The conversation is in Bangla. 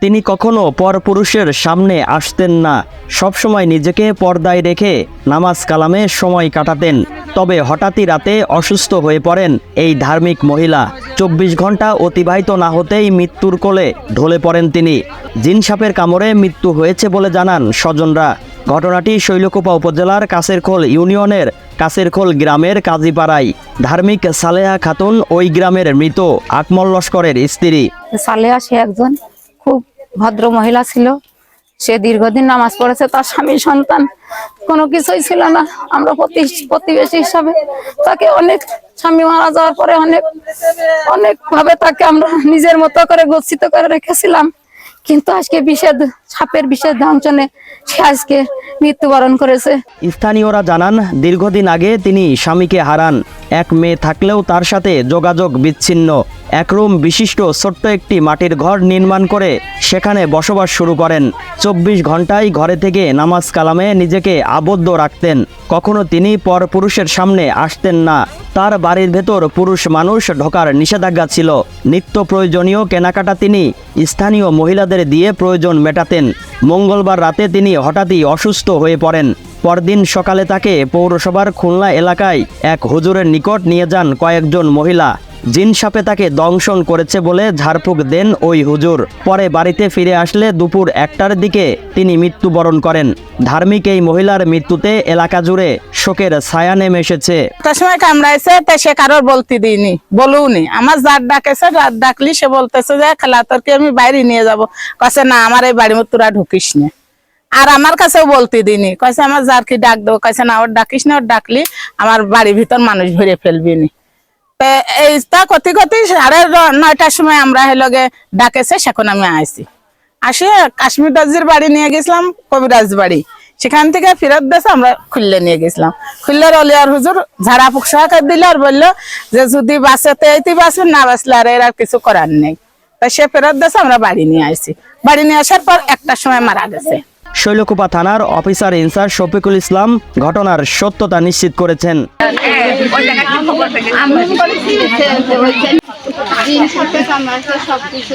তিনি কখনো পরপুরুষের সামনে আসতেন না। সবসময় নিজেকে পর্দায় রেখে নামাজ কালামে সময় কাটাতেন। তবে হঠাৎই রাতে অসুস্থ হয়ে পড়েন এই ধার্মিক মহিলা। চব্বিশ ঘণ্টা অতিবাহিত না হতেই মৃত্যুর কোলে ঢলে পড়েন তিনি। জিন সাপের কামড়ে মৃত্যু হয়েছে বলে জানান স্বজনরা। ঘটনাটি শৈলকুপা উপজেলার কাছেরখোল ইউনিয়নের কাছেরখোল গ্রামের কাজীপাড়ায়। ধার্মিক সালেহা খাতুন ওই গ্রামের মৃত, আকমল লস্করের স্ত্রী। সালেহা সে একজন খুব ভদ্র মহিলা ছিল। সে দীর্ঘদিন নামাজ পড়েছে, তার স্বামী সন্তান কোনো কিছুই ছিল না। আমরা প্রতি- প্রতিবেশী হিসাবে তাকে অনেক স্বামী মারা যাওয়ার পরে অনেক অনেকভাবে তাকে আমরা নিজের মতো করে গচ্ছিত করে রেখেছিলাম। কিন্তু আজকে বিষেদ, সাপের বিষেদ দংশনে সে আজকে মৃত্যুবরণ করেছে। স্থানীয়রা জানান, দীর্ঘদিন আগে তিনি স্বামীকে হারান। এক মেয়ে থাকলেও তার সাথে যোগাযোগ বিচ্ছিন্ন। এক রুম বিশিষ্ট ছোট্ট একটি মাটির ঘর নির্মাণ করে সেখানে বসবাস শুরু করেন। চব্বিশ ঘন্টায় ঘরে থেকে নামাজ কালামে নিজেকে আবদ্ধ রাখতেন। কখনো তিনি পরপুরুষের সামনে আসতেন না। তার বাড়ির ভেতর পুরুষ মানুষ ঢোকার নিষেধাজ্ঞা ছিল। নিত্য প্রয়োজনীয় কেনাকাটা তিনি স্থানীয় মহিলাদের দিয়ে প্রয়োজন মেটাতেন। মঙ্গলবার রাতে তিনি হঠাৎই অসুস্থ হয়ে পড়েন। পরদিন সকালে তাকে পৌরসভার খুলনা এলাকায় এক হুজুরের নিকট নিয়ে যান কয়েকজন মহিলা। জিন সাপে তাকে দংশন করেছে বলে ঝাড়ফুঁক দেন ওই হুজুর। পরে বাড়িতে ফিরে আসলে দুপুর একটার দিকে তিনি মৃত্যুবরণ করেন। ধার্মিক এই মহিলার মৃত্যুতে এলাকা জুড়ে শোকের ছায়া নেমে এসেছে। সময় কামড়াইছে, তা সে কারোর বলতে দিইনি বলুনি আমার যার ডাকেছে রাত ডাকলি সে বলতেছে যে, খেলা তোরকে আমি বাইরে নিয়ে যাব? কছে না, আমার এই মধ্যে তোরা ঢুকিস না। আর আমার কাছেও বলতে দিইনি। কয়েছে আমার যার কি ডাক দেবো? কয়েছে না, ওর ডাকিস না, ওর ডাকলি আমার বাড়ির ভিতর মানুষ ভরে ফেলবি নি। তো কতি কতি সাড়ে নয়টার সময় আমরা ডাকেছে, সেখন আমি আসে কাশ্মীর দাসজির বাড়ি নিয়ে গেছিলাম, কবিরাজ বাড়ি। সেখান থেকে ফেরত দেশে আমরা খুললে নিয়ে গেছিলাম। হুজুর ঝাড়া করে দিল আর বলল যে, যদি বাঁচাতে এইতে বাঁচবেন না বাঁচলে আর এর আর কিছু করার নেই। তা সে ফেরত দেশে আমরা বাড়ি নিয়ে আসি বাড়ি নিয়ে আসার পর একটার সময় মারা গেছে। শৈলকুপা থানার অফিসার ইনচার্জ শফিকুল ইসলাম ঘটনার সত্যতা নিশ্চিত করেছেন। দিন সাথে কামাচ্ছে সবকিছু